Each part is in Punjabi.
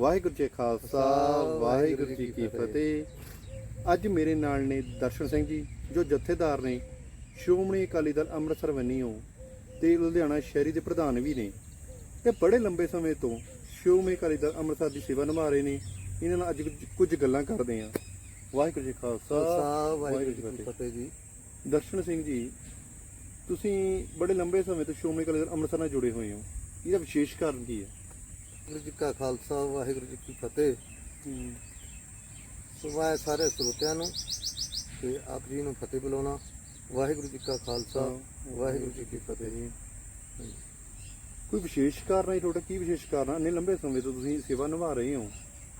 ਵਾਹਿਗੁਰੂ ਜੀ ਖਾਲਸਾ ਵਾਹਿਗੁਰੂ ਜੀ ਕੀ ਫਤਿਹ। ਅੱਜ ਮੇਰੇ ਨਾਲ ਨੇ ਦਰਸ਼ਨ ਸਿੰਘ ਜੀ ਜੋ ਜਥੇਦਾਰ ਨੇ ਸ਼੍ਰੋਮਣੀ ਅਕਾਲੀ ਦਲ ਅੰਮ੍ਰਿਤਸਰ ਵੰਨੀਓ ਤੇ ਲੁਧਿਆਣਾ ਸ਼ਹਿਰੀ ਦੇ ਪ੍ਰਧਾਨ ਵੀ ਨੇ। ਇਹ ਬੜੇ ਲੰਬੇ ਸਮੇਂ ਤੋਂ ਸ਼੍ਰੋਮਣੀ ਅਕਾਲੀ ਦਲ ਅੰਮ੍ਰਿਤਸਰ ਦੀ ਸੇਵਾ ਨਿਭਾ ਰਹੇ ਨੇ। ਇਹਨਾਂ ਨਾਲ ਅੱਜ ਕੁਝ- ਗੱਲਾਂ ਕਰਦੇ ਹਾਂ। ਵਾਹਿਗੁਰੂ ਜੀ ਖਾਲਸਾ ਵਾਹਿਗੁਰੂ ਜੀ ਕੀ ਫਤਿਹ ਜੀ। ਦਰਸ਼ਨ ਸਿੰਘ ਜੀ ਤੁਸੀਂ ਬੜੇ ਲੰਬੇ ਸਮੇਂ ਤੋਂ ਸ਼੍ਰੋਮਣੀ ਅਕਾਲੀ ਦਲ ਅੰਮ੍ਰਿਤਸਰ ਨਾਲ ਜੁੜੇ ਹੋਏ ਹੋ। ਇਹਦਾ ਵਿਸ਼ੇਸ਼ ਕਾਰਨ ਕੀ ਹੈ? ਵਾਹਿਗੁਰੂ ਜੀ ਕਾ ਖਾਲਸਾ ਵਾਹਿਗੁਰੂ ਜੀ ਕੀ ਫਤਿਹ। ਸੋ ਮੈਂ ਸਾਰੇ ਸਰੋਤਿਆਂ ਨੂੰ ਤੇ ਆਪ ਜੀ ਨੂੰ ਫਤਿਹ ਬੁਲਾਉਣਾ। ਵਾਹਿਗੁਰੂ ਜੀ ਕਾ ਖਾਲਸਾ ਵਾਹਿਗੁਰੂ ਜੀ ਕੀ ਫਤਿਹ। ਜੀ ਕੋਈ ਵਿਸ਼ੇਸ਼ ਕਾਰਨ ਹੈ ਤੁਹਾਡਾ ਕੀ ਵਿਸ਼ੇਸ਼ ਕਾਰਨ ਇੰਨੇ ਲੰਬੇ ਸਮੇਂ ਤੋਂ ਤੁਸੀਂ ਸੇਵਾ ਨਿਭਾ ਰਹੇ ਹੋ।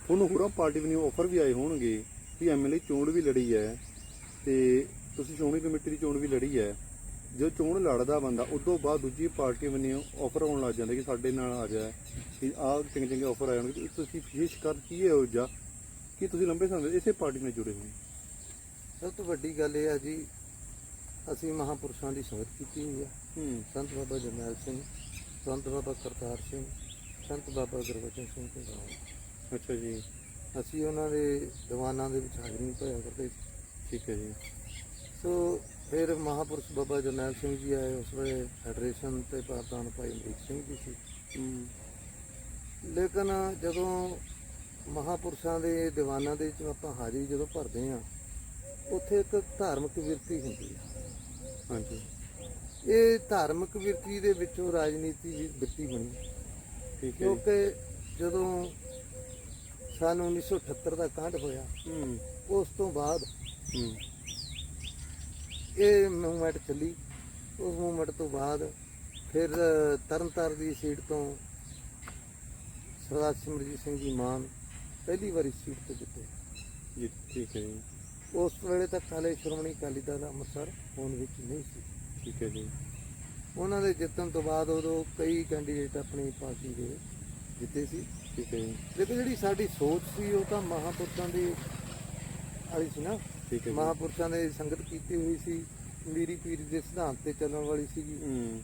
ਤੁਹਾਨੂੰ ਹੋਰਾਂ ਪਾਰਟੀ ਵੱਲੋਂ ਆਫਰ ਵੀ ਆਏ ਹੋਣਗੇ ਵੀ ਐਮਐਲਏ ਚੋਣ ਵੀ ਲੜੀ ਹੈ ਤੇ ਤੁਸੀਂ ਸ਼੍ਰੋਮਣੀ ਕਮੇਟੀ ਦੀ ਚੋਣ ਵੀ ਲੜੀ ਹੈ। ਜਦੋਂ ਚੋਣ ਲੜਦਾ ਬੰਦਾ ਉਸ ਤੋਂ ਬਾਅਦ ਦੂਜੀ ਪਾਰਟੀ ਵੱਲੋਂ ਆਫਰ ਆਉਣ ਲੱਗ ਜਾਂਦੇ ਕਿ ਸਾਡੇ ਨਾਲ ਆ ਜਾ ਕਿ ਆਹ ਚੰਗੇ ਚੰਗੇ ਆਫਰ ਆਏ ਹੋਣਗੇ ਤੇ ਤੁਸੀਂ ਵਿਸ਼ੇਸ਼ ਕਾਰਨ ਕੀ ਹੈ ਉਹ ਜਾ? ਕਿ ਤੁਸੀਂ ਲੰਬੇ ਸਮੇਂ ਇਸੇ ਪਾਰਟੀ ਨਾਲ ਜੁੜੇ ਹੋਏ ਸਭ ਤੋਂ ਵੱਡੀ ਗੱਲ ਇਹ ਹੈ ਜੀ ਅਸੀਂ ਮਹਾਪੁਰਸ਼ਾਂ ਦੀ ਸੰਗਤ ਕੀਤੀ ਹੋਈ ਹੈ। ਸੰਤ ਬਾਬਾ ਜਰਨੈਲ ਸਿੰਘ ਸੰਤ ਬਾਬਾ ਕਰਤਾਰ ਸਿੰਘ ਸੰਤ ਬਾਬਾ ਗੁਰਬਚਨ ਸਿੰਘ ਤੇ ਗਾਉਂ। ਅੱਛਾ ਜੀ। ਅਸੀਂ ਉਹਨਾਂ ਦੇ ਦੀਵਾਨਾਂ ਦੇ ਵਿੱਚ ਹਾਜ਼ਰੀ ਭਰਿਆ ਕਰਦੇ। ਠੀਕ ਹੈ ਜੀ। ਸੋ ਫਿਰ ਮਹਾਪੁਰਸ਼ ਬਾਬਾ ਜਰਨੈਲ ਸਿੰਘ ਜੀ ਆਏ ਉਸ ਵੇਲੇ ਫੈਡਰੇਸ਼ਨ ਤੇ ਪ੍ਰਧਾਨ ਭਾਈ ਅਮਰੀਕ ਸਿੰਘ ਜੀ ਸੀ। ਲੇਕਿਨ ਜਦੋਂ ਮਹਾਪੁਰਸ਼ਾਂ ਦੇ ਦੀਵਾਨਾਂ ਦੇ ਵਿੱਚ ਆਪਾਂ ਹਾਜ਼ਰੀ ਜਦੋਂ ਭਰਦੇ ਆ ਉੱਥੇ ਇੱਕ ਧਾਰਮਿਕ ਵਿਰਤੀ ਹੁੰਦੀ ਹੈ। ਹਾਂਜੀ। ਇਹ ਧਾਰਮਿਕ ਵਿਰਤੀ ਦੇ ਵਿੱਚੋਂ ਰਾਜਨੀਤੀ ਦੀ ਵਿਰਤੀ ਬਣੀ ਠੀਕ ਹੈ। ਕਿਉਂਕਿ ਜਦੋਂ ਸਨ 1978 ਦਾ ਕਾਂਡ ਹੋਇਆ ਹੂੰ। ਉਸ ਤੋਂ ਬਾਅਦ ਹੂੰ। ਇਹ ਮੂਵਮੈਂਟ ਚੱਲੀ। ਉਸ ਮੂਵਮੈਂਟ ਤੋਂ ਬਾਅਦ ਫਿਰ ਤਰਨਤਾਰ ਦੀ ਸੀਟ ਤੋਂ ਸਰਦਾਰ ਸਿਮਰਜੀਤ ਸਿੰਘ ਜੀ ਮਾਨ ਪਹਿਲੀ ਵਾਰੀ ਸੀਟ ਤੇ ਜਿੱਤੇ। ਜੀ ਠੀਕ ਹੈ ਜੀ। ਉਸ ਵੇਲੇ ਤੱਕ ਹਾਲੇ ਸ਼੍ਰੋਮਣੀ ਅਕਾਲੀ ਦਲ ਅੰਮ੍ਰਿਤਸਰ ਹੋਣ ਵਿੱਚ ਨਹੀਂ ਸੀ। ਠੀਕ ਹੈ ਜੀ। ਉਹਨਾਂ ਦੇ ਜਿੱਤਣ ਤੋਂ ਬਾਅਦ ਉਦੋਂ ਕਈ ਕੈਂਡੀਡੇਟ ਆਪਣੀ ਪਾਰਟੀ ਦੇ ਜਿੱਤੇ ਸੀ। ਠੀਕ ਹੈ ਜੀ। ਲੇਕਿਨ ਜਿਹੜੀ ਸਾਡੀ ਸੋਚ ਸੀ ਉਹ ਤਾਂ ਮਹਾਪੁਰਸ਼ਾਂ ਦੀ ਵਾਲੀ ਸੀ ਨਾ। ਠੀਕ ਹੈ ਜੀ। ਮਹਾਪੁਰਸ਼ਾਂ ਨੇ ਸੰਗਤ ਕੀਤੀ ਹੋਈ ਸੀ ਮੀਰੀ ਪੀਰੀ ਦੇ ਸਿਧਾਂਤ ਤੇ ਚੱਲਣ ਵਾਲੀ ਸੀਗੀ। ਹੂੰ।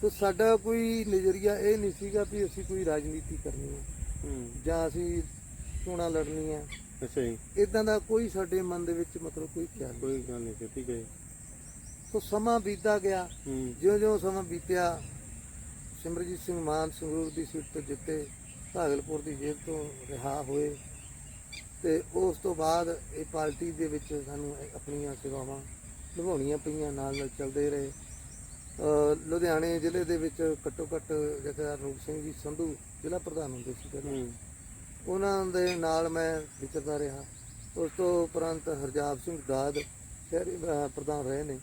ਸੋ ਸਾਡਾ ਕੋਈ ਨਜ਼ਰੀਆ ਇਹ ਨਹੀਂ ਸੀਗਾ ਵੀ ਅਸੀਂ ਕੋਈ ਰਾਜਨੀਤੀ ਕਰਨੀ ਹੈ ਹੂੰ। ਜਾਂ ਅਸੀਂ ਚੋਣਾਂ ਲੜਨੀਆਂ ਅੱਛਾ ਜੀ। ਇਦਾਂ ਦਾ ਕੋਈ ਸਾਡੇ ਮਨ ਦੇ ਵਿੱਚ ਮਤਲਬ ਕੋਈ ਖਿਆਲ ਨਹੀਂ ਕੋਈ ਗੱਲ ਨਹੀਂ ਸੀ, ਠੀਕ ਹੈ ਜੀ। ਸੋ ਸਮਾਂ ਬੀਤਦਾ ਗਿਆ। ਹੂੰ। ਜਿਉਂ-ਜਿਉਂ ਸਮਾਂ ਬੀਤਿਆ ਸਿਮਰਜੀਤ ਸਿੰਘ ਮਾਨ ਸੰਗਰੂਰ ਦੀ ਸੀਟ ਤੋਂ ਜਿੱਤੇ ਭਾਗਲਪੁਰ ਦੀ ਜੇਲ੍ਹ ਤੋਂ ਰਿਹਾ ਹੋਏ। ਤੇ ਉਸ ਤੋਂ ਬਾਅਦ ਇਹ ਪਾਰਟੀ ਦੇ ਵਿੱਚ ਸਾਨੂੰ ਆਪਣੀਆਂ ਸੇਵਾਵਾਂ ਨਿਭਾਉਣੀਆਂ ਪਈਆਂ ਨਾਲ ਨਾਲ ਚੱਲਦੇ ਰਹੇ। ਲੁਧਿਆਣੇ ਜ਼ਿਲ੍ਹੇ ਦੇ ਵਿੱਚ ਘੱਟੋ ਘੱਟ ਜਥੇਦਾਰ ਰੂਪ ਸਿੰਘ ਜੀ ਸੰਧੂ ਜ਼ਿਲ੍ਹਾ ਪ੍ਰਧਾਨ ਹੁੰਦੇ ਸੀ ਪਹਿਲਾਂ। ਉਹਨਾਂ ਦੇ ਨਾਲ ਮੈਂ ਵਿਚਰਦਾ ਰਿਹਾ। ਉਸ ਤੋਂ ਉਪਰੰਤ ਹਰਜਾਬ ਸਿੰਘ ਦਾਦ ਸ਼ਹਿਰੀ ਪ੍ਰਧਾਨ ਰਹੇ ਨੇ।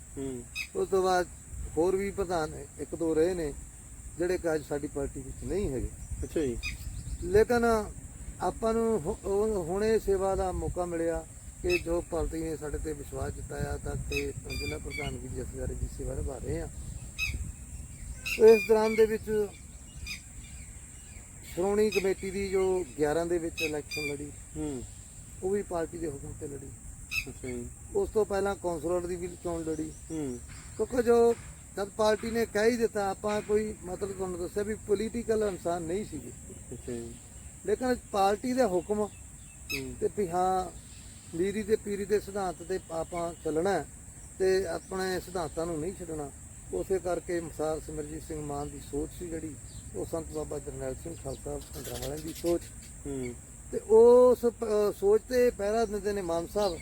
ਉਸ ਤੋਂ ਬਾਅਦ ਹੋਰ ਵੀ ਪ੍ਰਧਾਨ ਇੱਕ ਦੋ ਰਹੇ ਨੇ ਜਿਹੜੇ ਕਿ ਅੱਜ ਸਾਡੀ ਪਾਰਟੀ ਵਿੱਚ ਨਹੀਂ ਹੈਗੇ। ਅੱਛਾ ਜੀ। ਲੇਕਿਨ ਆਪਾਂ ਨੂੰ ਹੁ- ਹੁਣ ਸੇਵਾ ਦਾ ਮੌਕਾ ਮਿਲਿਆ ਕਿ ਜੋ ਪਾਰਟੀ ਨੇ ਸਾਡੇ ਤੇ ਵਿਸ਼ਵਾਸ ਜਤਾਇਆ ਤਾਂ ਤੇ ਜ਼ਿਲ੍ਹਾ ਪ੍ਰਧਾਨ ਵੀ ਜਸਦਾਰੀ ਦੀ ਸੇਵਾ ਨਿਭਾ ਰਹੇ ਆ ਇਸ ਦੌਰਾਨ ਦੇ ਵਿੱਚ ਸ਼੍ਰੋਮਣੀ ਕਮੇਟੀ ਦੀ ਜੋ 11 ਦੇ ਵਿੱਚ ਇਲੈਕਸ਼ਨ ਲੜੀ ਹੂੰ। ਉਹ ਵੀ ਪਾਰਟੀ ਦੇ ਹੁਕਮ ਤੇ ਲੜੀ। ਅੱਛਾ ਜੀ। ਉਸ ਤੋਂ ਪਹਿਲਾਂ ਕੌਂਸਲਰ ਦੀ ਵੀ ਚੋਣ ਲੜੀ। ਹੂੰ। ਕਿਉਂਕਿ ਜੋ ਜਦ ਪਾਰਟੀ ਨੇ ਕਹਿ ਹੀ ਦਿੱਤਾ ਆਪਾਂ ਕੋਈ ਮਤਲਬ ਤੁਹਾਨੂੰ ਦੱਸਿਆ ਵੀ ਪੋਲੀਟੀਕਲ ਇਨਸਾਨ ਨਹੀਂ ਸੀਗੇ। ਅੱਛਾ ਜੀ। ਲੇਕਿਨ ਪਾਰਟੀ ਦੇ ਹੁਕਮ ਤੇ ਵੀ ਹਾਂ ਮੀਰੀ ਤੇ ਪੀਰੀ ਦੇ ਸਿਧਾਂਤ ਤੇ ਆਪਾਂ ਚੱਲਣਾ ਤੇ ਆਪਣੇ ਸਿਧਾਂਤਾਂ ਨੂੰ ਨਹੀਂ ਛੱਡਣਾ। ਉਸੇ ਕਰਕੇ ਮਸਾਰ ਸਿਮਰਜੀਤ ਸਿੰਘ ਮਾਨ ਦੀ ਸੋਚ ਸੀ ਜਿਹੜੀ ਉਹ ਸੰਤ ਬਾਬਾ ਜਰਨੈਲ ਸਿੰਘ ਖਾਲਸਾ ਭੰਡਰਾ ਵਾਲਿਆਂ ਦੀ ਸੋਚ। ਤੇ ਉਸ ਸੋਚ ਤੇ ਪਹਿਰਾ ਦਿੰਦੇ ਨੇ ਮਾਨ ਸਾਹਿਬ।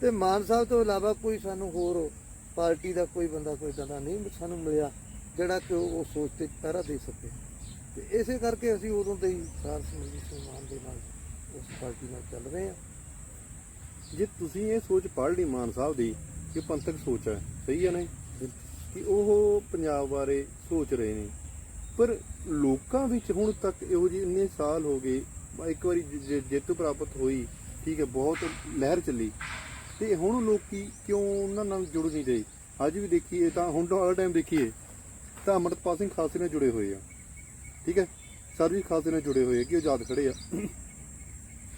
ਤੇ ਮਾਨ ਸਾਹਿਬ ਤੋਂ ਇਲਾਵਾ ਕੋਈ ਸਾਨੂੰ ਹੋਰ ਪਾਰਟੀ ਦਾ ਕੋਈ ਬੰਦਾ ਕੋਈ ਦੰਦਾ ਨਹੀਂ ਸਾਨੂੰ ਮਿਲਿਆ ਜਿਹੜਾ ਕਿ ਉਹ ਸੋਚ ਤੇ ਪਹਿਰਾ ਦੇ ਸਕੇ। ਤੇ ਇਸੇ ਕਰਕੇ ਅਸੀਂ ਉਦੋਂ ਤੋਂ ਹੀ ਸਾਰ ਸਿੰਘ ਮਾਨ ਦੇ ਨਾਲ ਉਸ ਪਾਰਟੀ ਨਾਲ ਚੱਲ ਰਹੇ ਹਾਂ। ਜੇ ਤੁਸੀਂ ਇਹ ਸੋਚ ਪੜ੍ਹ ਲਈ ਮਾਨ ਸਾਹਿਬ ਦੀ ਕਿ ਪੰਥਕ ਸੋਚ ਹੈ, ਸਹੀ ਹੈ ਨਾ ਜੀ? ਕਿ ਉਹ ਪੰਜਾਬ ਬਾਰੇ ਸੋਚ ਰਹੇ ਨੇ। ਪਰ ਲੋਕਾਂ ਵਿੱਚ ਹੁਣ ਤੱਕ ਇਹੋ ਜਿਹੇ ਇੰਨੇ ਸਾਲ ਹੋ ਗਏ, ਇੱਕ ਵਾਰੀ ਜ- ਜ- ਜਿੱਤ ਪ੍ਰਾਪਤ ਹੋਈ, ਠੀਕ ਹੈ, ਬਹੁਤ ਲਹਿਰ ਚੱਲੀ। ਤੇ ਹੁਣ ਲੋਕੀ ਕਿਉਂ ਉਹਨਾਂ ਨਾਲ ਜੁੜ ਨਹੀਂ ਰਹੇ? ਅੱਜ ਵੀ ਦੇਖੀਏ ਤਾਂ ਹੁਣ ਦਾ ਟਾਈਮ ਦੇਖੀਏ, ਤਾਂ ਅੰਮ੍ਰਿਤਪਾਲ ਸਿੰਘ ਖਾਲਸੇ ਨਾਲ ਜੁੜੇ ਹੋਏ ਆ। ਠੀਕ ਹੈ? ਸਰਵੀ ਖਾਲਸੇ ਨਾਲ ਜੁੜੇ ਹੋਏ ਆ ਕਿ ਉਹ ਯਾਦ ਖੜੇ ਆ।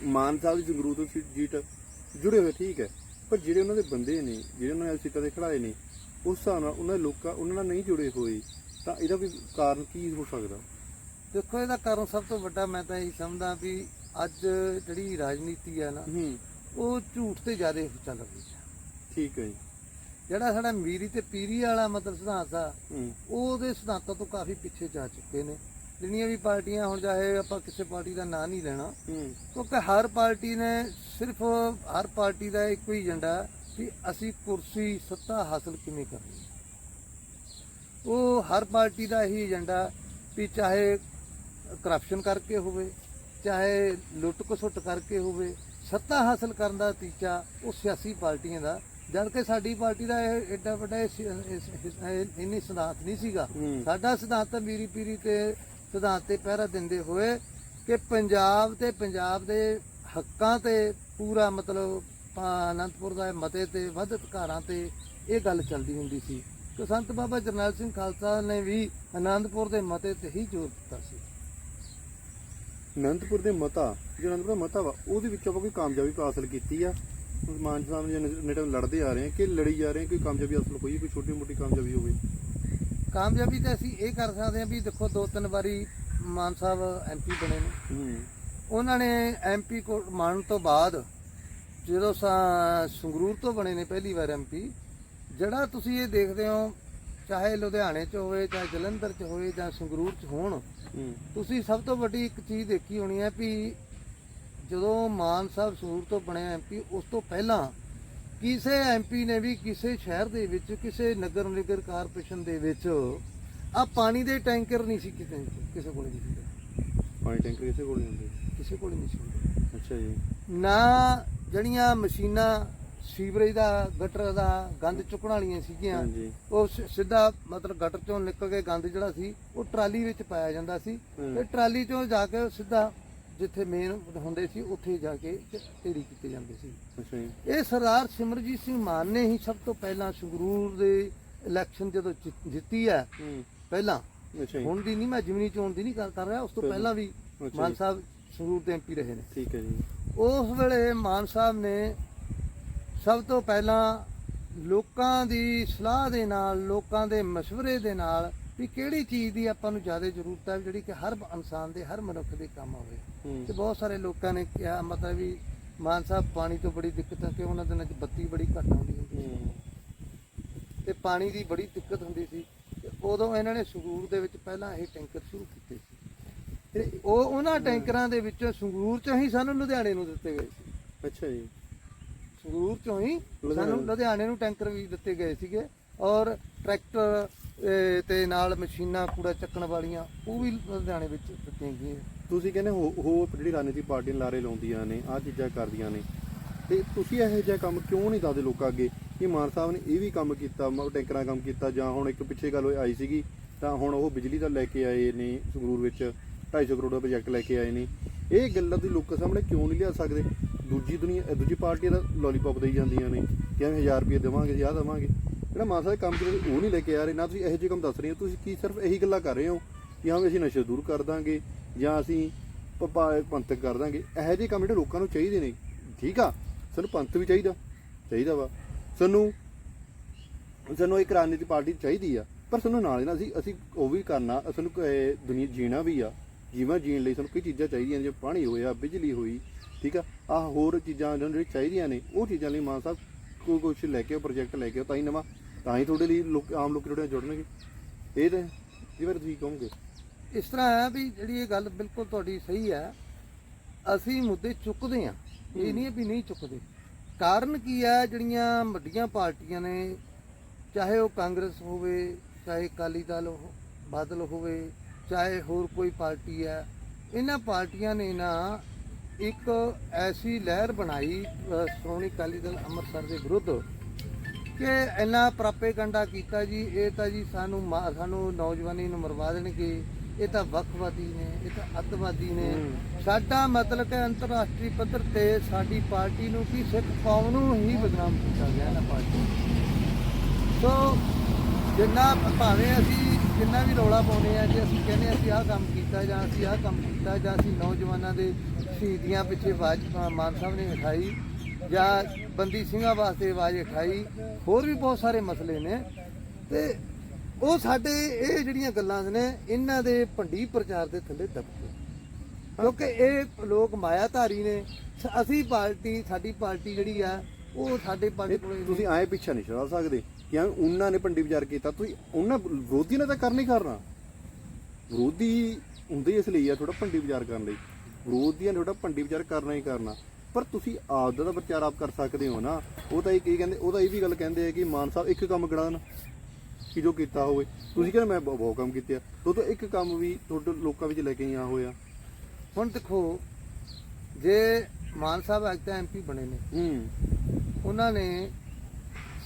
ਮਾਨ ਸਾਹਿਬ ਦੀ ਜਗਰੂਤ ਤੋਂ ਸੀ- ਜੀਟ ਜੁੜੇ ਹੋਏ ਠੀਕ ਹੈ। ਪਰ ਜਿਹੜੇ ਉਹਨਾਂ ਦੇ ਬੰਦੇ ਨੇ ਜਿਹੜੇ ਉਹਨਾਂ ਨੇ ਸੀਟਾਂ ਤੇ ਖੜਾਏ ਨੇ ਉਸ ਹਿਸਾਬ ਨਾਲ ਉਹਨਾਂ ਦੇ ਲੋਕਾਂ ਉਹਨਾਂ ਨਾਲ ਨਹੀਂ ਜੁੜੇ ਹੋਏ ਤਾਂ ਇਹਦਾ ਵੀ ਕਾਰਨ ਕੀ ਹੋ ਸਕਦਾ? ਦੇਖੋ ਇਹਦਾ ਕਾਰਨ ਸਭ ਤੋਂ ਵੱਡਾ ਮੈਂ ਤਾਂ ਇਹ ਸਮਝਦਾ ਵੀ ਅੱਜ ਜਿਹੜੀ ਰਾਜਨੀਤੀ ਹੈ ਨਾ ਉਹ ਝੂਠ ਤੇ ਜ਼ਿਆਦਾ ਚੱਲ ਰਹੀ ਹੈ ਠੀਕ ਹੈ ਜੀ। ਜਿਹੜਾ ਸਾਡਾ ਮੀਰੀ ਤੇ ਪੀਰੀ ਵਾਲਾ ਮਤਲਬ ਸਿਧਾਂਤ ਆ ਉਹਦੇ ਸਿਧਾਂਤਾਂ ਤੋਂ ਕਾਫੀ ਪਿੱਛੇ ਜਾ ਚੁੱਕੇ ਨੇ। ਜਿਹੜੀਆਂ ਵੀ ਪਾਰਟੀਆਂ ਹੁਣ ਚਾਹੇ ਆਪਾਂ ਕਿਸੇ ਪਾਰਟੀ ਦਾ ਨਾਂ ਨਹੀਂ ਲੈਣਾ ਹੂੰ। ਕਿਉਂਕਿ ਹਰ ਪਾਰਟੀ ਨੇ ਸਿਰਫ ਹਰ ਪਾਰਟੀ ਦਾ ਇੱਕੋ ਹੀ ਏਜੰਡਾ ਹੈ ਕਿ ਅਸੀਂ ਕੁਰਸੀ ਸੱਤਾ ਹਾਸਲ ਕਿਵੇਂ ਕਰਨੀ ਹੈ। ਉਹ ਹਰ ਪਾਰਟੀ ਦਾ ਇਹੀ ਏਜੰਡਾ ਵੀ ਚਾਹੇ ਕਰਪਸ਼ਨ ਕਰਕੇ ਹੋਵੇ ਚਾਹੇ ਲੁੱਟ ਖਸੁੱਟ ਕਰਕੇ ਹੋਵੇ ਸੱਤਾ ਹਾਸਲ ਕਰਨ ਦਾ ਟੀਚਾ ਉਹ ਸਿਆਸੀ ਪਾਰਟੀਆਂ ਦਾ ਜਦ ਕਿ ਸਾਡੀ ਪਾਰਟੀ ਦਾ ਇਹ ਐਡਾ ਵੱਡਾ ਇੰਨੀ ਸਿਧਾਂਤ ਨਹੀਂ ਸੀਗਾ। ਹੂੰ। ਸਾਡਾ ਸਿਧਾਂਤ ਤਾਂ ਮੀਰੀ ਪੀਰੀ ਤੇ ਸਿਧਾਂਤ ਤੇ ਪਹਿਰਾ ਦਿੰਦੇ ਹੋਏ ਕਿ ਪੰਜਾਬ ਤੇ ਪੰਜਾਬ ਦੇ ਹੱਕਾਂ ਤੇ ਪੂਰਾ ਮਤਲਬ ਅਨੰਦਪੁਰ ਦਾ ਮਤੇ ਤੇ ਵੱਧ ਅਧਿਕਾਰਾਂ ਤੇ ਇਹ ਗੱਲ ਚੱਲਦੀ ਹੁੰਦੀ ਸੀ। ਤੇ ਸੰਤ ਬਾਬਾ ਜਰਨੈਲ ਸਿੰਘ ਖਾਲਸਾ ਨੇ ਵੀ ਅਨੰਦਪੁਰ ਦੇ ਮਤੇ ਤੇ ਹੀ ਜ਼ੋਰ ਦਿੱਤਾ ਸੀ। ਅਨੰਦਪੁਰ ਦੇ ਮਤਾ, ਜੋ ਅਨੰਦਪੁਰ ਦਾ ਮਤਾ ਵਾ, ਉਹਦੇ ਵਿੱਚ ਆਪਾਂ ਕੋਈ ਕਾਮਯਾਬੀ ਹਾਸਲ ਕੀਤੀ ਆ। ਮਾਨ ਸਾਹਿਬ ਨੇ ਨੇੜੇ ਲੜਦੇ ਆ ਰਹੇ ਆ, ਕਿ ਲੜੀ ਜਾ ਰਹੇ ਆ, ਕੋਈ ਕਾਮਯਾਬੀ ਹਾਸਲ ਕੋਈ ਕੋਈ ਛੋਟੀ ਮੋਟੀ ਕਾਮਯਾਬੀ ਹੋਵੇ। ਕਾਮਯਾਬੀ ਤਾਂ ਅਸੀਂ ਇਹ ਕਰ ਸਕਦੇ ਹਾਂ ਵੀ ਦੇਖੋ ਦੋ ਤਿੰਨ ਵਾਰੀ ਮਾਨ ਸਾਹਿਬ ਐਮਪੀ ਬਣੇ ਨੇ। ਹੂੰ। ਉਹਨਾਂ ਨੇ ਐਮਪੀ ਕੋ ਮੰਨਣ ਤੋਂ ਬਾਅਦ ਜਦੋਂ ਸਾ- ਸੰਗਰੂਰ ਤੋਂ ਬਣੇ ਨੇ ਪਹਿਲੀ ਵਾਰ ਐਮਪੀ ਜਿਹੜਾ ਤੁਸੀਂ ਇਹ ਦੇਖਦੇ ਹੋ ਚਾਹੇ ਲੁਧਿਆਣੇ 'ਚ ਹੋਵੇ ਚਾਹੇ ਜਲੰਧਰ 'ਚ ਹੋਵੇ ਜਾਂ ਸੰਗਰੂਰ 'ਚ ਹੋਣ ਤੁਸੀਂ ਸਭ ਤੋਂ ਵੱਡੀ ਇੱਕ ਚੀਜ਼ ਦੇਖੀ ਹੋਣੀ ਹੈ ਵੀ ਜਦੋਂ ਮਾਨ ਸਾਹਿਬ ਸੰਗਰੂਰ ਤੋਂ ਬਣੇ ਐਮਪੀ ਉਸ ਤੋਂ ਪਹਿਲਾਂ ਕਿਸੇ ਐਮਪੀ ਨੇ ਵੀ ਕਿਸੇ ਸ਼ਹਿਰ ਦੇ ਵਿੱਚ ਕਿਸੇ ਨਗਰ ਨਿਗਰ ਕਾਰਪੋਰੇਸ਼ਨ ਦੇ ਵਿੱਚ ਆ ਪਾਣੀ ਦੇ ਟੈਂਕਰ ਨਹੀਂ ਸੀ ਕਿਤੇ ਕਿਸੇ ਕੋਲ ਨਹੀਂ ਸੀ ਪਾਣੀ ਟੈਂਕਰ ਕਿਸੇ ਕੋਲ ਨਹੀਂ ਹੁੰਦੇ? ਕਿਸੇ ਕੋਲ ਨਹੀਂ ਸੀ। ਅੱਛਾ ਜੀ। ਨਾ ਜਿਹੜੀਆਂ ਮਸ਼ੀਨਾਂ ਸੀਵਰੇਜ ਦਾ ਗਟਰ ਦਾ ਗੰਦ ਚੁੱਕਣ ਵਾਲੀਆਂ ਸੀਗੀਆਂ ਉਹ ਸਿੱਧਾ ਮਤਲਬ ਗਟਰ ਚੋਂ ਨਿਕਲ ਕੇ ਗੰਦ ਜਿਹੜਾ ਸੀ ਉਹ ਟਰਾਲੀ ਵਿੱਚ ਪਾਇਆ ਜਾਂਦਾ ਸੀ। ਤੇ ਟਰਾਲੀ ਚੋਂ ਜਾ ਕੇ ਸਿੱਧਾ ਜਿੱਥੇ ਮੇਨ ਹੁੰਦੇ ਸੀ ਉੱਥੇ ਜਾ ਕੇ ਢੇਰੀ ਕੀਤੇ ਜਾਂਦੇ ਸੀ। ਅੱਛਾ ਜੀ। ਇਹ ਸਰਦਾਰ ਸਿਮਰਜੀਤ ਸਿੰਘ ਮਾਨ ਨੇ ਹੀ ਸਭ ਤੋਂ ਪਹਿਲਾਂ ਸੰਗਰੂਰ ਦੇ ਇਲੈਕਸ਼ਨ ਜਦੋਂ ਜਿੱਤੀ ਹੈ ਪਹਿਲਾਂ। ਹੁਣ ਦੀ ਨਹੀਂ ਮੈਂ ਜਿਮਨੀ ਚੋਣ ਦੀ ਨਹੀਂ ਗੱਲ ਕਰ ਰਿਹਾ ਉਸ ਤੋਂ ਪਹਿਲਾਂ। ਵੀ ਮਾਨ। ਸਾਹਿਬ ਸੰਗਰੂਰ ਦੇ ਐਮਪੀ ਰਹੇ ਨੇ। ਠੀਕ ਹੈ ਜੀ। ਉਸ ਵੇਲੇ ਮਾਨ ਸਾਹਿਬ ਨੇ ਸਭ ਤੋਂ ਪਹਿਲਾਂ ਲੋਕਾਂ ਦੀ ਸਲਾਹ ਦੇ ਨਾਲ ਲੋਕਾਂ ਦੇ مشਵਰੇ ਦੇ ਨਾਲ ਵੀ ਕਿਹੜੀ ਚੀਜ਼ ਦੀ ਆਪਾਂ ਨੂੰ ਜ਼ਿਆਦਾ ਜ਼ਰੂਰਤ ਹੈ ਜਿਹੜੀ ਕਿ ਹਰ ਇਨਸਾਨ ਦੇ ਹਰ ਮਨੁੱਖ ਦੇ ਕੰਮ ਆਵੇ। ਤੇ ਬਹੁਤ ਸਾਰੇ ਲੋਕਾਂ ਨੇ ਕਿਹਾ ਮਤਲਬ ਵੀ ਮਾਨ ਸਾਹਿਬ ਪਾਣੀ ਤੋਂ ਬੜੀ ਦਿੱਕਤ ਹੈ ਕਿ ਉਹਨਾਂ ਦਿਨਾਂ 'ਚ ਬੱਤੀ ਬੜੀ ਘੱਟ ਆਉਂਦੀ ਹੁੰਦੀ ਸੀ। ਹੂੰ। ਤੇ ਪਾਣੀ ਦੀ ਬੜੀ ਦਿੱਕਤ ਹੁੰਦੀ ਸੀ। ਉਦੋਂ ਇਹਨਾਂ ਨੇ ਸੰਗਰੂਰ ਦੇ ਵਿੱਚ ਪਹਿਲਾਂ ਇਹ ਟੈਂਕਰ ਸ਼ੁਰੂ ਕੀਤੇ ਸੀ। ਤੇ ਉਹ ਉਹਨਾਂ ਟੈਂਕਰਾਂ ਦੇ ਵਿੱਚੋਂ ਸੰਗਰੂਰ ਚੋਂ ਹੀ ਸਾਨੂੰ ਲੁਧਿਆਣੇ ਨੂੰ ਦਿੱਤੇ ਗਏ ਸੀ। ਅੱਛਾ ਜੀ। ਸੰਗਰੂਰ ਚੋਂ ਹੀ ਸਾਨੂੰ ਲੁਧਿਆਣੇ ਨੂੰ ਟੈਂਕਰ ਵੀ ਦਿੱਤੇ ਗਏ ਸੀਗੇ। ਔਰ ਟਰੈਕਟਰ ਤੇ ਨਾਲ ਮਸ਼ੀਨਾਂ ਕੂੜਾ ਚੱਕਣ ਵਾਲੀਆਂ, ਉਹ ਵੀ ਲੁਧਿਆਣੇ ਵਿੱਚ ਦਿੱਤੀਆਂ ਗਈਆਂ। ਤੁਸੀਂ ਕਹਿੰਦੇ ਹੋ ਹੋ ਜਿਹੜੀ ਰਾਜਨੀਤੀ ਪਾਰਟੀਆਂ ਲਾਰੇ ਲਾਉਂਦੀਆਂ ਨੇ, ਆਹ ਚੀਜ਼ਾਂ ਕਰਦੀਆਂ ਨੇ। ਤੇ ਤੁਸੀਂ ਇਹੋ ਜਿਹਾ ਕੰਮ ਕਿਉਂ ਨਹੀਂ ਦੱਸਦੇ ਲੋਕਾਂ ਅੱਗੇ? ਕਿ ਮਾਨ ਸਾਹਿਬ ਨੇ ਇਹ ਵੀ ਕੰਮ ਕੀਤਾ, ਮ- ਟੈਂਕਰਾਂ ਕੰਮ ਕੀਤਾ, ਜਾਂ ਹੁਣ ਇੱਕ ਪਿੱਛੇ ਗੱਲ ਹੋਈ, ਆਈ ਸੀਗੀ, ਤਾਂ ਹੁਣ ਉਹ ਬਿਜਲੀ ਦਾ ਲੈ ਕੇ ਆਏ ਨੇ ਸੰਗਰੂਰ ਵਿੱਚ 250 ਕਰੋੜ ਦਾ ਪ੍ਰੋਜੈਕਟ ਲੈ ਕੇ ਆਏ ਨੇ। ਇਹ ਗੱਲਾਂ ਤੁਸੀਂ ਲੋਕਾਂ ਸਾਹਮਣੇ ਕਿਉਂ ਨਹੀਂ ਲਿਆ ਸਕਦੇ? ਦੂਜੀ ਦੁਨੀਆ ਅਹ ਦੂਜੀ ਪਾਰਟੀ ਦਾ ਲੋਲੀਪੌਪ ਦੇਈ ਜਾਂਦੀਆਂ ਨੇ, ਕਿ ਐਵੇਂ 1000 ਰੁਪਏ ਦੇਵਾਂਗੇ, ਜਾਂ ਆਹ ਦੇਵਾਂਗੇ। ਜਿਹੜਾ ਮਾਨ ਸਾਹਿਬ, ਕੰਮ ਕਰਦੇ ਉਹ ਨਹੀਂ ਲੈ ਕੇ ਆ ਰਹੇ, ਨਾ ਤੁਸੀਂ ਇਹੋ ਜਿਹੇ ਕੰਮ ਦੱਸ ਰਹੇ ਹੋ। ਤੁਸੀਂ ਕੀ ਸਿਰਫ ਇਹੀ ਗੱਲਾਂ ਕਰ ਰਹੇ ਹੋ ਕਿ ਹਾਂ ਵੀ ਅਸੀਂ ਨਸ਼ੇ ਦੂਰ ਕਰ ਦਾਂਗੇ ਜਾਂ ਅਸੀਂ ਪੰਥਕ ਕਰ ਦਾਂਗੇ। ਇਹੋ ਜਿਹੇ ਕੰਮ ਜਿਹੜੇ ਲੋਕਾਂ ਨੂੰ ਚਾਹੀਦੇ ਨੇ। ਠੀਕ ਆ, ਸਾਨੂੰ ਪੰਥ ਵੀ ਚਾਹੀਦਾ ਚਾਹੀਦਾ ਵਾ। ਸਾਨੂੰ ਸਾਨੂੰ ਇੱਕ ਰਾਜਨੀਤੀ ਪਾਰਟੀ ਚਾਹੀਦੀ ਆ, ਪਰ ਸਾਨੂੰ ਨਾਲ ਹੀ ਨਾ ਅਸੀਂ ਅਸੀਂ ਉਹ ਵੀ ਕਰਨਾ, ਸਾਨੂੰ ਦੁਨੀਆ ਜੀਣਾ ਵੀ ਆ। ਜੀਵਨ ਜੀਣ ਲਈ ਸਾਨੂੰ ਕਈ ਚੀਜ਼ਾਂ ਚਾਹੀਦੀਆਂ ਨੇ, ਜਿਵੇਂ ਪਾਣੀ ਹੋਇਆ, ਬਿਜਲੀ ਹੋਈ, ਠੀਕ ਆ। ਆਹ ਹੋਰ ਚੀਜ਼ਾਂ ਜਿਹੜੀਆਂ ਚਾਹੀਦੀਆਂ ਨੇ, ਉਹ ਚੀਜ਼ਾਂ ਲਈ ਮਾਨ ਸਾਹਿਬ ਕੋਈ ਕੁਛ ਲੈ ਕੇ ਪ੍ਰੋਜੈਕਟ ਲੈ ਕੇ ਆਓ, ਤਾਂ ਹੀ ਨਵਾਂ ਤਾਂ ਹੀ ਤੁਹਾਡੇ ਲਈ ਲੋਕ ਆਮ ਲੋਕ ਨਾਲ ਜੁੜਨਗੇ। ਇਹ ਤੇ ਇਹ ਵਾਰ ਤੁਸੀਂ ਕਹੋਗੇ? ਇਸ ਤਰ੍ਹਾਂ ਹੈ ਵੀ ਜਿਹੜੀ ਇਹ ਗੱਲ ਬਿਲਕੁਲ ਤੁਹਾਡੀ ਸਹੀ ਹੈ। ਅਸੀਂ ਮੁੱਦੇ ਚੁੱਕਦੇ ਹਾਂ। ਇਹ ਨਹੀਂ ਹੈ ਵੀ ਨਹੀਂ ਚੁੱਕਦੇ। ਕਾਰਨ ਕੀ ਹੈ? ਜਿਹੜੀਆਂ ਵੱਡੀਆਂ ਪਾਰਟੀਆਂ ਨੇ ਚਾਹੇ ਉਹ ਕਾਂਗਰਸ ਹੋਵੇ ਚਾਹੇ ਅਕਾਲੀ ਦਲ ਬਾਦਲ ਹੋਵੇ ਚਾਹੇ ਹੋਰ ਕੋਈ ਪਾਰਟੀ ਹੈ ਇਹਨਾਂ ਪਾਰਟੀਆਂ ਨੇ ਨਾ ਇੱਕ ਐਸੀ ਲਹਿਰ ਬਣਾਈ ਸ਼੍ਰੋਮਣੀ ਅਕਾਲੀ ਦਲ ਅੰਮ੍ਰਿਤਸਰ ਦੇ ਵਿਰੁੱਧ ਕਿ ਇੰਨਾ ਪ੍ਰਾਪੇਗੰਡਾ ਕੀਤਾ ਜੀ ਇਹ ਤਾਂ ਜੀ ਸਾਨੂੰ ਮਾ- ਸਾਨੂੰ ਨੌਜਵਾਨੀ ਨੂੰ ਮਰਵਾ ਦੇਣਗੇ। ਇਹ ਤਾਂ ਵੱਖਵਾਦੀ ਨੇ ਇਹ ਤਾਂ ਅੱਤਵਾਦੀ ਨੇ। ਸਾਡਾ ਮਤਲਬ ਕਿ ਅੰਤਰਰਾਸ਼ਟਰੀ ਪੱਧਰ ਤੇ ਸਾਡੀ ਪਾਰਟੀ ਨੂੰ ਕੀ ਸਿੱਖ ਕੌਮ ਨੂੰ ਹੀ ਬਦਨਾਮ ਕੀਤਾ ਗਿਆ ਇਹਨਾਂ ਪਾਰਟੀ ਸੋ ਜਿੰਨਾ ਭਾਵੇਂ ਅਸੀਂ ਜਿੰਨਾ ਵੀ ਰੌਲਾ ਪਾਉਂਦੇ ਆ ਜੇ ਅਸੀਂ ਕਹਿੰਦੇ ਅਸੀਂ ਆਹ ਕੰਮ ਕੀਤਾ ਜਾਂ ਅਸੀਂ ਆਹ ਕੰਮ ਕੀਤਾ ਜਾਂ ਅਸੀਂ ਨੌਜਵਾਨਾਂ ਦੇ ਸ਼ਹੀਦੀਆਂ ਪਿੱਛੇ ਆਵਾਜ਼ ਅ, ਮਾਨ ਸਾਹਿਬ ਨੇ ਉਠਾਈ ਜਾਂ ਬੰਦੀ ਸਿੰਘਾਂ ਵਾਸਤੇ ਆਵਾਜ਼ ਉਠਾਈ ਹੋਰ ਵੀ ਬਹੁਤ ਸਾਰੇ ਮਸਲੇ ਨੇ। ਤੇ ਉਹ ਸਾਡੇ ਇਹ ਜਿਹੜੀਆਂ ਗੱਲਾਂ ਨੇ ਇਹਨਾਂ ਦੇ ਭੰਡੀ ਪ੍ਰਚਾਰ ਦੇ ਥੱਲੇ ਦਬ ਗਏ ਕਿਉਂਕਿ ਇਹ ਲੋਕ ਮਾਇਆਧਾਰੀ ਨੇ। ਅਸੀਂ ਪਾਰਟੀ ਸਾਡੀ ਪਾਰਟੀ ਜਿਹੜੀ ਆ ਉਹ ਸਾਡੇ ਪਾਰਟੀ ਕੋਲੇ ਤੁਸੀਂ ਆਏ ਪਿੱਛਾ ਨਹੀਂ ਛਡਾ ਸਕਦੇ ਕਿ ਉਹਨਾਂ ਨੇ ਭੰਡੀ ਵਿਚਾਰ ਕੀਤਾ। ਤੁਸੀਂ ਉਹਨਾਂ ਵਿਰੋਧੀ ਨੇ ਤਾਂ ਕਰਨੀ ਕਰਨਾ। ਵਿਰੋਧੀ ਹੁੰਦੇ ਇਸ ਲਈ ਆ ਥੋੜਾ ਭੰਡੀ ਵਿਚਾਰ ਕਰਨ ਲਈ। ਵਿਰੋਧੀਆਂ ਨੇ ਥੋੜਾ ਭੰਡੀ ਵਿਚਾਰ ਕਰਨਾ ਹੀ ਕਰਨਾ। ਪਰ ਤੁਸੀਂ ਆਪ ਦਾ ਤਾਂ ਪ੍ਰਚਾਰ ਆਪ ਕਰ ਸਕਦੇ ਹੋ ਨਾ। ਉਹ ਤਾਂ ਇਹ ਕੀ ਕਹਿੰਦੇ ਉਹ ਤਾਂ ਇਹ ਵੀ ਗੱਲ ਕਹਿੰਦੇ ਆ ਕਿ ਮਾਨ ਸਾਹਿਬ ਇੱਕ ਕੰਮ ਦੇਣ ਕਿ ਜੋ ਕੀਤਾ ਹੋਵੇ। ਤੁਸੀਂ ਕਹਿੰਦੇ ਮੈਂ ਬਹੁਤ ਕੰਮ ਕੀਤੇ ਆ। ਤੋ ਤਾਂ ਇੱਕ ਕੰਮ ਵੀ ਤੁਹਾਡੇ ਲੋਕਾਂ ਵਿੱਚ ਲੈ ਕੇ ਆ ਹੋਇਆ। ਹੁਣ ਦੇਖੋ ਜੇ ਮਾਨ ਸਾਹਿਬ ਅੱਜ ਤਾਂ ਐਮਪੀ ਬਣੇ ਨੇ। ਹੂੰ। ਉਹਨਾਂ ਨੇ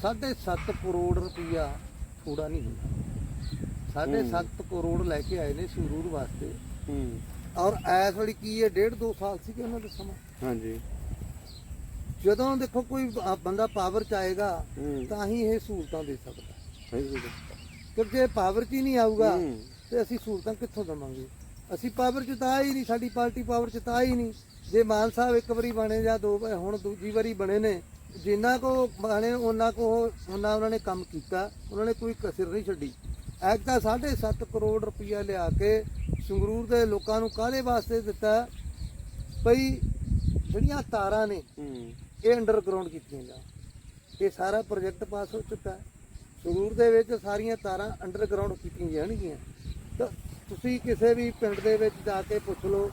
7.5 ਕਰੋੜ ਰੁਪਈਆ ਥੋੜਾ ਨਹੀਂ ਹੁੰਦਾ। 7.5 ਕਰੋੜ ਲੈ ਕੇ ਆਏ ਨੇ ਸੰਗਰੂਰ ਵਾਸਤੇ। ਹੂੰ। ਔਰ ਐਸ ਵਾਲੀ ਕੀ ਹੈ ਡੇਢ ਦੋ ਸਾਲ ਸੀ ਕਿ ਉਹਨਾਂ ਦਾ ਸਮਾਂ। ਹਾਂਜੀ। ਜਦੋਂ ਦੇਖੋ ਕੋਈ ਆ- ਬੰਦਾ ਪਾਵਰ ਚ ਆਏਗਾ ਹੂੰ। ਤਾਂ ਹੀ ਇਹ ਸਹੂਲਤਾਂ ਦੇ ਸਕਦਾ। ਸਹੀ ਗੱਲ ਹੈ। ਕਿਉਂਕਿ ਜੇ ਪਾਵਰ 'ਚ ਹੀ ਨਹੀਂ ਆਊਗਾ ਹੂੰ। ਤੇ ਅਸੀਂ ਸਹੂਲਤਾਂ ਕਿੱਥੋਂ ਦਵਾਂਗੇ? ਅਸੀਂ ਪਾਵਰ 'ਚ ਤਾਂ ਆਏ ਹੀ ਨਹੀਂ ਸਾਡੀ ਪਾਰਟੀ ਪਾਵਰ 'ਚ ਤਾਂ ਆਈ ਨਹੀਂ। ਜੇ ਮਾਨ ਸਾਹਿਬ ਇੱਕ ਵਾਰੀ ਬਣੇ ਜਾਂ ਦੋ ਵਾਰ ਹੁਣ ਦੂਜੀ ਵਾਰੀ ਬਣੇ ਨੇ ਜਿੰਨਾ ਕੋ ਬਣੇ ਉਹਨਾਂ ਕੋ ਉਹਨਾਂ ਉਹਨਾਂ ਨੇ ਕੰਮ ਕੀਤਾ ਉਹਨਾਂ ਨੇ ਕੋਈ ਕਸਰ ਨਹੀਂ ਛੱਡੀ। ਐਕ ਤਾਂ 7.5 ਕਰੋੜ ਰੁਪਈਆ ਲਿਆ ਕੇ ਸੰਗਰੂਰ ਦੇ ਲੋਕਾਂ ਨੂੰ ਕਾਹਦੇ ਵਾਸਤੇ ਦਿੱਤਾ? ਭਈ ਜਿਹੜੀਆਂ ਤਾਰਾਂ ਨੇ ਹੂੰ। ਇਹ ਅੰਡਰਗਰਾਉਂਡ ਕੀਤੀਆਂ ਜਾ ਇਹ ਸਾਰਾ ਪ੍ਰੋਜੈਕਟ ਪਾਸ ਹੋ ਚੁੱਕਾ ਹੈ। ਸੰਗਰੂਰ ਦੇ ਵਿੱਚ ਸਾਰੀਆਂ ਤਾਰਾਂ ਅੰਡਰਗਰਾਉਂਡ ਕੀਤੀਆਂ ਜਾਣਗੀਆਂ। ਤਾਂ ਤੁਸੀਂ ਕਿਸੇ ਵੀ ਪਿੰਡ ਦੇ ਵਿੱਚ ਜਾ ਕੇ ਪੁੱਛ ਲਓ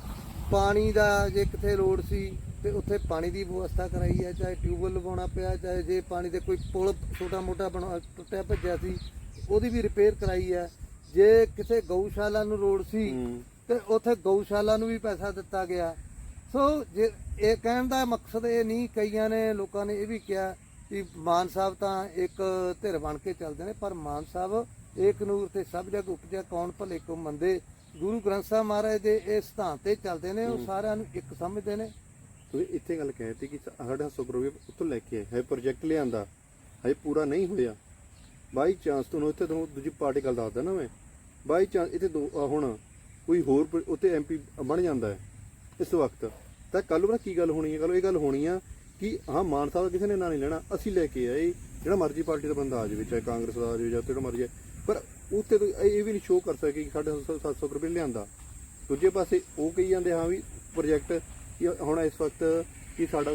ਪਾਣੀ ਦਾ ਜੇ ਕਿਤੇ ਲੋੜ ਸੀ ਤੇ ਉੱਥੇ ਪਾਣੀ ਦੀ ਵਿਵਸਥਾ ਕਰਾਈ ਹੈ ਚਾਹੇ ਟਿਊਬਵੈੱਲ ਲਗਾਉਣਾ ਪਿਆ ਚਾਹੇ ਜੇ ਪਾਣੀ ਦੇ ਕੋਈ ਪੁਲ ਛੋਟਾ ਮੋਟਾ ਬਣਾ ਟੁੱਟਿਆ ਭੱਜਿਆ ਸੀ ਉਹਦੀ ਵੀ ਰਿਪੇਅਰ ਕਰਾਈ ਹੈ। ਜੇ ਕਿਸੇ ਗਊਸ਼ਾਲਾ ਨੂੰ ਲੋੜ ਸੀ ਤੇ ਉੱਥੇ ਗਊਸ਼ਾਲਾ ਨੂੰ ਵੀ ਪੈਸਾ ਦਿੱਤਾ ਗਿਆ। ਸੋ ਜੇ ਇਹ ਕਹਿਣ ਦਾ ਮਕਸਦ ਇਹ ਨਹੀਂ ਕਈਆਂ ਨੇ ਲੋਕਾਂ ਨੇ ਇਹ ਵੀ ਕਿਹਾ ਕਿ ਮਾਨ ਸਾਹਿਬ ਤਾਂ ਇੱਕ ਧਿਰ ਬਣ ਕੇ ਚੱਲਦੇ ਨੇ ਪਰ ਮਾਨ ਸਾਹਿਬ ਏਕ ਨੂਰ ਤੇ ਸਭ ਜਗ ਉਪਜਿਆ ਕੌਣ ਭਲੇ ਕੋ ਮੰਦੇ? ਗੁਰੂ ਗ੍ਰੰਥ ਸਾਹਿਬ ਮਹਾਰਾਜ ਦੇ ਇਹ ਸਿਧਾਂਤ ਤੇ ਚੱਲਦੇ ਨੇ ਉਹ ਸਾਰਿਆਂ ਨੂੰ ਇੱਕ ਸਮਝਦੇ ਨੇ। ਤੁਸੀਂ ਇੱਥੇ ਗੱਲ ਕਹਿਤੀ ਕਿ ਸਾਡਾ ਸੁਪਰਵੀ ਉੱਥੋਂ ਲੈ ਕੇ ਹੈ ਪ੍ਰੋਜੈਕਟ ਲਿਆਂਦਾ ਹਜੇ ਪੂਰਾ ਨਹੀਂ ਹੋਇਆ। ਬਾਈ ਚਾਂਸ ਤੁਹਾਨੂੰ ਇੱਥੇ ਤੁਹਾਨੂੰ ਦੂਜੀ ਪਾਰਟੀ ਗੱਲ ਦੱਸਦਾ ਨਾ ਮੈਂ। ਬਾਈ ਚਾਂਸ ਇੱਥੇ ਹੁਣ ਕੋਈ ਹੋਰ ਉੱਥੇ ਐਮਪੀ ਬਣ ਜਾਂਦਾ ਹੈ। ਇਸ ਵਕਤ। ਤਾਂ ਕੱਲ ਨੂੰ ਕੀ ਗੱਲ ਹੋਣੀ ਹੈ? ਕੱਲ ਇਹ ਗੱਲ ਹੋਣੀ ਆ ਕਿ ਹਾਂ ਮਾਨ ਸਾਹਿਬ ਦਾ ਕਿਸੇ ਨੇ ਨਾ ਨਹੀਂ ਲੈਣਾ। ਅਸੀਂ ਲੈ ਕੇ ਆਏ। ਜਿਹੜਾ ਮਰਜ਼ੀ ਪਾਰਟੀ ਦਾ ਬੰਦਾ ਆ ਜਾਵੇ, ਚਾਹੇ ਕਾਂਗਰਸ ਦਾ ਆ ਜਾਵੇ ਜਾਂ ਜਿਹੜਾ ਮਰਜ਼ੀ ਆਏ। ਪਰ ਉੱਤੇ ਇਹ ਵੀ ਨਹੀਂ ਸ਼ੋਅ ਕਰ ਸਕੇ ਕਿ ਸਾਡੇ 700 ਰੁਪਏ ਲਿਆਂਦਾ। ਦੂਜੇ ਪਾਸੇ ਉਹ ਕਹੀ ਜਾਂਦੇ, ਹਾਂ ਵੀ ਪ੍ਰੋਜੈਕਟ ਹੁਣ ਇਸ ਵਕਤ ਕਿ ਸਾਡਾ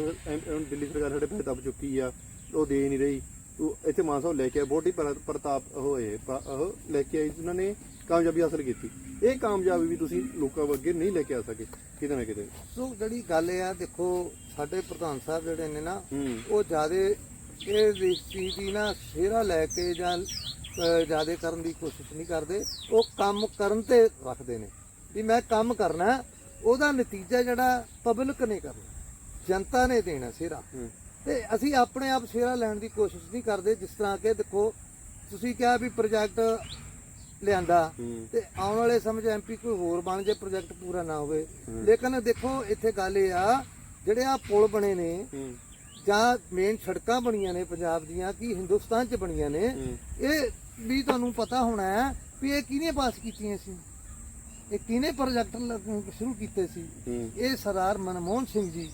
ਦਿੱਲੀ ਸਰਕਾਰ ਸਾਡੇ ਪੈਸੇ ਦੱਬ ਚੁੱਕੀ ਆ, ਉਹ ਦੇ ਨਹੀਂ ਰਹੀ। ਉਹ ਇੱਥੇ ਮਾਨ ਸਾਹਿਬ ਲੈ ਕੇ ਆਏ ਬਹੁਤ ਹੀ ਪ੍ਰਤਾਪ ਹੋਏ ਉਹ ਲੈ ਕੇ ਆਏ ਉਹਨਾਂ ਨੇ ਕਾਮਯਾਬੀ ਹਾਸਲ ਕੀਤੀ। ਇਹ ਕਾਮਯਾਬੀ ਵੀ ਤੁਸੀਂ ਲੋਕਾਂ ਅੱਗੇ ਨਹੀਂ ਲੈ ਕੇ ਆ ਸਕੇ। ਕਿਤੇ ਨਾ ਕਿਤੇ। ਸੋ ਜਿਹੜੀ ਗੱਲ ਆ ਦੇਖੋ ਸਾਡੇ ਪ੍ਰਧਾਨ ਸਾਹਿਬ ਜਿਹੜੇ ਨੇ ਨਾ ਹੂੰ। ਉਹ ਜਿਆਦੇ ਇਹ ਚੀਜ਼ ਦੀ ਨਾ ਸਿਹਰਾ ਲੈ ਕੇ ਜਾਂ ਜਿਆਦੇ ਕਰਨ ਦੀ ਕੋਸ਼ਿਸ਼ ਨਹੀਂ ਕਰਦੇ। ਉਹ ਕੰਮ ਕਰਨ ਤੇ ਰੱਖਦੇ ਨੇ। ਵੀ ਮੈਂ ਕੰਮ ਕਰਨਾ ਉਹਦਾ ਨਤੀਜਾ ਜਿਹੜਾ ਪਬਲਿਕ ਨੇ ਕਰਨਾ। ਜਨਤਾ ਨੇ ਦੇਣਾ ਸਿਹਰਾ। ਹੂੰ। ਤੇ ਅਸੀਂ ਆਪਣੇ ਆਪ ਸਿਹਰਾ ਲੈਣ ਦੀ ਕੋਸ਼ਿਸ਼ ਨਹੀਂ ਕਰਦੇ ਜਿਸ ਤਰ੍ਹਾਂ ਕਿ ਦੇਖੋ ਤੁਸੀਂ ਕਿਹਾ ਵੀ ਪ੍ਰੋਜੈਕਟ ਲਿਆਂਦਾ। ਤੇ ਆਉਣ ਵਾਲੇ ਸਮੇਂ 'ਚ ਐਮਪੀ ਕੋਈ ਹੋਰ ਬਣ ਜੇ ਪ੍ਰੋਜੈਕਟ ਪੂਰਾ ਨਾ ਹੋਵੇ। ਲੇਕਿਨ ਦੇਖੋ ਇੱਥੇ ਗੱਲ ਇਹ ਆ ਜਿਹੜੇ ਆ ਪੁਲ ਬਣੇ ਨੇ ਜਾਂ ਮੇਨ ਸੜਕਾਂ ਬਣੀਆਂ ਨੇ ਪੰਜਾਬ ਦੀਆਂ ਕੀ ਹਿੰਦੁਸਤਾਨ 'ਚ ਬਣੀਆਂ ਨੇ ਇਹ ਵੀ ਤੁਹਾਨੂੰ ਪਤਾ ਹੋਣਾ ਹੈ ਵੀ ਇਹ ਕਿਹਨੇ ਪਾਸ ਕੀਤੀਆਂ ਸੀ? ਇਹ ਕਿਹਨੇ ਪ੍ਰੋਜੈਕਟ ਸ਼ੁਰੂ ਕੀਤੇ ਸੀ? ਇਹ ਸਰਦਾਰ ਮਨਮੋਹਨ ਸਿੰਘ ਜੀ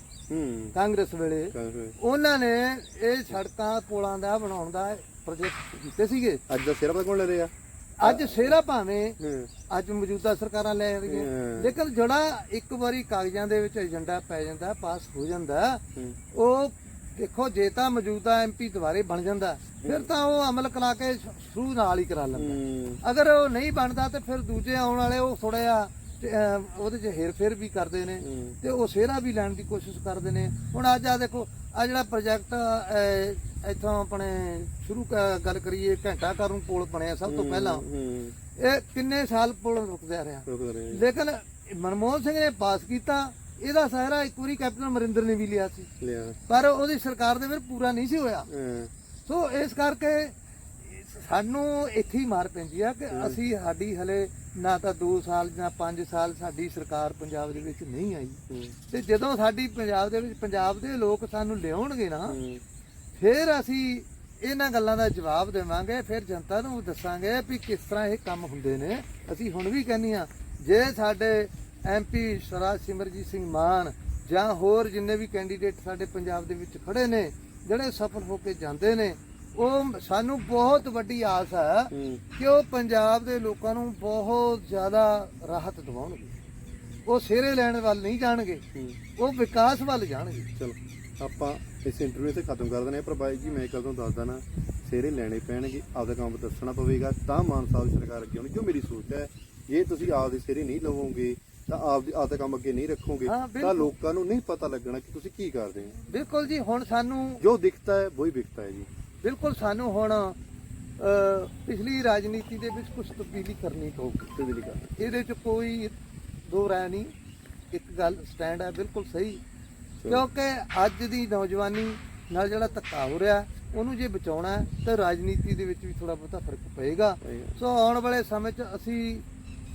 ਕਾਂਗਰਸ ਵੇਲੇ। ਉਹਨਾਂ ਨੇ ਇਹ ਸੜਕਾਂ ਪੁਲਾਂ ਦਾ ਬਣਾਉਣ ਦਾ ਪ੍ਰੋਜੈਕਟ ਕੀਤੇ ਸੀਗੇ। ਅੱਜ ਦਾ ਸਿਰ ਪਤਾ ਕੌਣ ਲੈ ਰਿਹਾ? ਅੱਜ ਸੇਰਾ ਭਾਵੇਂ ਅੱਜ ਮੌਜੂਦਾ ਸਰਕਾਰਾਂ ਲੈ ਰਹੀਆਂ। ਲੇਕਿਨ ਜਿਹੜਾ ਇੱਕ ਵਾਰੀ ਕਾਗਜ਼ਾਂ ਦੇ ਵਿੱਚ ਏਜੰਡਾ ਪੈ ਜਾਂਦਾ ਪਾਸ ਹੋ ਜਾਂਦਾ ਉਹ ਦੇਖੋ ਜੇ ਤਾਂ ਮੌਜੂਦਾ ਐਮਪੀ ਦੁਬਾਰੇ ਬਣ ਜਾਂਦਾ ਫਿਰ ਤਾਂ ਉਹ ਅਮਲ ਕਰਾ ਕੇ ਸ਼ੁਰੂ ਨਾਲ ਹੀ ਕਰਾ ਲੈਂਦਾ। ਅਗਰ ਉਹ ਨਹੀਂ ਬਣਦਾ ਤੇ ਫਿਰ ਦੂਜੇ ਆਉਣ ਵਾਲੇ ਉਹ ਥੋੜਾ ਜਿਹਾ ਤੇ, ਅਹ, ਉਹਦੇ 'ਚ ਹੇਰ ਫੇਰ ਵੀ ਕਰਦੇ ਨੇ। ਤੇ ਉਹ ਸਿਹਰਾ ਵੀ ਲੈਣ ਦੀ ਕੋਸ਼ਿਸ਼ ਕਰਦੇ ਨੇ। ਹੁਣ ਅੱਜ ਆ ਦੇਖੋ ਆ ਜਿਹੜਾ ਪ੍ਰੋਜੈਕਟ ਇੱਥੋਂ ਆਪਣੇ ਸ਼ੁਰੂ ਕ- ਗੱਲ ਕਰੀਏ ਘੰਟਾ ਘਰ ਨੂੰ ਪੁਲ ਬਣਿਆ ਸਭ ਤੋਂ ਪਹਿਲਾਂ। ਹੂੰ। ਇਹ ਕਿੰਨੇ ਸਾਲ ਪੁਲ ਰੁਕਦਾ ਰਿਹਾ। ਲੇਕਿਨ ਮਨਮੋਹਨ ਸਿੰਘ ਨੇ ਪਾਸ ਕੀਤਾ ਇਹਦਾ ਸਹਾਰਾ ਇੱਕ ਵਾਰੀ ਕੈਪਟਨ ਅਮਰਿੰਦਰ ਨੇ ਵੀ ਲਿਆ ਸੀ। ਲਿਆ। ਪਰ ਉਹਦੀ ਸਰਕਾਰ ਦੇ ਵਿੱਚ ਪੂਰਾ ਨਹੀਂ ਸੀ ਹੋਇਆ। ਹਾਂ। ਸੋ ਇਸ ਕਰਕੇ ਸਾਨੂੰ ਇੱਥੇ ਹੀ ਮਾਰ ਪੈਂਦੀ ਆ ਕਿ ਅਸੀਂ ਸਾਡੀ ਹਲੇ ਨਾ ਤਾਂ 2 ਸਾਲ ਜਾਂ 5 ਸਾਲ ਸਾਡੀ ਸਰਕਾਰ ਪੰਜਾਬ ਦੇ ਵਿੱਚ ਨਹੀਂ ਆਈ। ਤੇ ਜਦੋਂ ਸਾਡੀ ਪੰਜਾਬ ਦੇ ਵਿੱਚ ਪੰਜਾਬ ਦੇ ਲੋਕ ਸਾਨੂੰ ਲਿਆਉਣਗੇ ਨਾ ਫਿਰ ਅਸੀਂ ਇਹਨਾਂ ਗੱਲਾਂ ਦਾ ਜਵਾਬ ਦੇਵਾਂਗੇ ਫਿਰ ਜਨਤਾ ਨੂੰ ਦੱਸਾਂਗੇ ਵੀ ਕਿਸ ਤਰ੍ਹਾਂ ਇਹ ਕੰਮ ਹੁੰਦੇ ਨੇ। ਅਸੀਂ ਹੁਣ ਵੀ ਕਹਿੰਦੇ ਆ ਜੇ ਸਾਡੇ ਐਮਪੀ ਸਰਦਾਰ ਸਿਮਰਜੀਤ ਸਿੰਘ ਮਾਨ ਜਾਂ ਹੋਰ ਜਿੰਨੇ ਵੀ ਕੈਂਡੀਡੇਟ ਸਾਡੇ ਪੰਜਾਬ ਦੇ ਵਿੱਚ ਖੜੇ ਨੇ ਜਿਹੜੇ ਸਫਲ ਹੋ ਕੇ ਜਾਂਦੇ ਨੇ ਉਹ ਸਾਨੂੰ ਬਹੁਤ ਵੱਡੀ ਆਸ ਹੈ ਕਿ ਉਹ ਪੰਜਾਬ ਦੇ ਲੋਕਾਂ ਨੂੰ ਬਹੁਤ ਜ਼ਿਆਦਾ ਰਾਹਤ ਦਿਵਾਉਣਗੇ। ਉਹ ਸਿਹਰੇ ਲੈਣ ਵੱਲ ਨਹੀਂ ਜਾਣਗੇ ਉਹ ਵਿਕਾਸ ਵੱਲ ਜਾਣਗੇ। ਚਲੋ ਆਪਾਂ ਇਸ ਇੰਟਰਵਿਊ ਤੇ ਖਤਮ ਕਰ ਦਿੰਦੇ ਪਰ ਬਾਈ ਜੀ ਮੈਂ ਤੋਂ ਦੱਸਦਾ ਨਾ ਸੇਰੇ ਲੈਣੇ ਪੈਣਗੇ ਆਪਦਾ ਕੰਮ ਦੱਸਣਾ ਪਵੇਗਾ। ਤਾਂ ਮਾਨ ਸਾਹਿਬ ਸਰਕਾਰ ਅੱਗੇ ਆਉਣੀ ਜੋ ਮੇਰੀ ਸੋਚ ਹੈ ਜੇ ਤੁਸੀਂ ਆਪਦੇ ਸੇਰੇ ਨਹੀਂ ਲਵੋਗੇ ਤਾਂ ਆਪਦੇ ਆਪਦਾ ਕੰਮ ਅੱਗੇ ਨਹੀਂ ਰੱਖੋਗੇ ਤਾਂ। ਲੋਕਾਂ ਨੂੰ ਨਹੀਂ ਪਤਾ ਲੱਗਣਾ ਕਿ ਤੁਸੀਂ ਕੀ ਕਰਦੇ ਹੋ। ਬਿਲਕੁਲ ਜੀ ਹੁਣ ਸਾਨੂੰ ਜੋ ਦਿਖਤਾ ਹੈ ਵਹੀ ਵਿਕਤਾ ਹੈ ਜੀ। ਬਿਲਕੁਲ ਸਾਨੂੰ ਹੁਣ ਪਿਛਲੀ ਰਾਜਨੀਤੀ ਦੇ ਵਿੱਚ ਕੁਝ ਤਬਦੀਲੀ ਕਰਨੀ ਪਊਗੀ। ਤੇ ਦਿਲੀ ਕਰ ਇਹਦੇ 'ਚ ਕੋਈ ਦੋ ਰਾय ਨਹੀਂ ਇੱਕ ਗੱਲ ਸਟੈਂਡ ਹੈ ਬਿਲਕੁਲ ਸਹੀ। ਕਿਉਂਕਿ ਅੱਜ ਦੀ ਨੌਜਵਾਨੀ ਨਾਲ ਜਿਹੜਾ ਧੱਕਾ ਹੋ ਰਿਹਾ ਉਹਨੂੰ ਜੇ ਬਚਾਉਣਾ ਤਾਂ ਰਾਜਨੀਤੀ ਦੇ ਵਿੱਚ ਵੀ ਥੋੜਾ ਬਹੁਤਾ ਫ਼ਰਕ ਪਏਗਾ। ਸੋ ਆਉਣ ਵਾਲੇ ਸਮੇਂ 'ਚ ਅਸੀਂ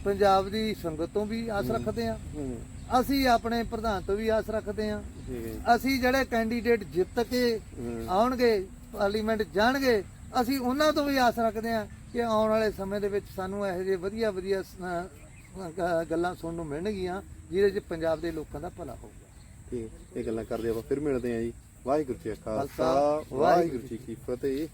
ਪੰਜਾਬ ਦੀ ਸੰਗਤ ਤੋਂ ਵੀ ਆਸ ਰੱਖਦੇ ਹਾਂ। ਅਸੀਂ ਆਪਣੇ ਪ੍ਰਧਾਨ ਤੋਂ ਵੀ ਆਸ ਰੱਖਦੇ ਹਾਂ। ਅਸੀਂ ਜਿਹੜੇ ਕੈਂਡੀਡੇਟ ਜਿੱਤ ਕੇ। ਆਉਣਗੇ ਪਾਰਲੀਮੈਂਟ ਜਾਣਗੇ ਅਸੀਂ ਉਹਨਾਂ ਤੋਂ ਵੀ ਆਸ ਰੱਖਦੇ ਹਾਂ ਕਿ ਆਉਣ ਵਾਲੇ ਸਮੇਂ ਦੇ ਵਿੱਚ ਸਾਨੂੰ ਇਹੋ ਜਿਹੇ ਵਧੀਆ ਵਧੀਆ ਗੱਲਾਂ ਸੁਣਨ ਨੂੰ ਮਿਲਣਗੀਆਂ ਜਿਹਦੇ 'ਚ ਪੰਜਾਬ ਦੇ ਲੋਕਾਂ ਦਾ ਭਲਾ ਹੋਊਗਾ ਠੀਕ। ਇਹ ਗੱਲਾਂ ਕਰਦੇ ਆਪਾਂ ਫਿਰ ਮਿਲਦੇ ਹਾਂ ਜੀ ਵਾਹਿਗੁਰੂ ਜੀ ਕਾ ਖਾਲਸਾ, ਵਾਹਿਗੁਰੂ ਜੀ ਕੀ ਫਤਿਹ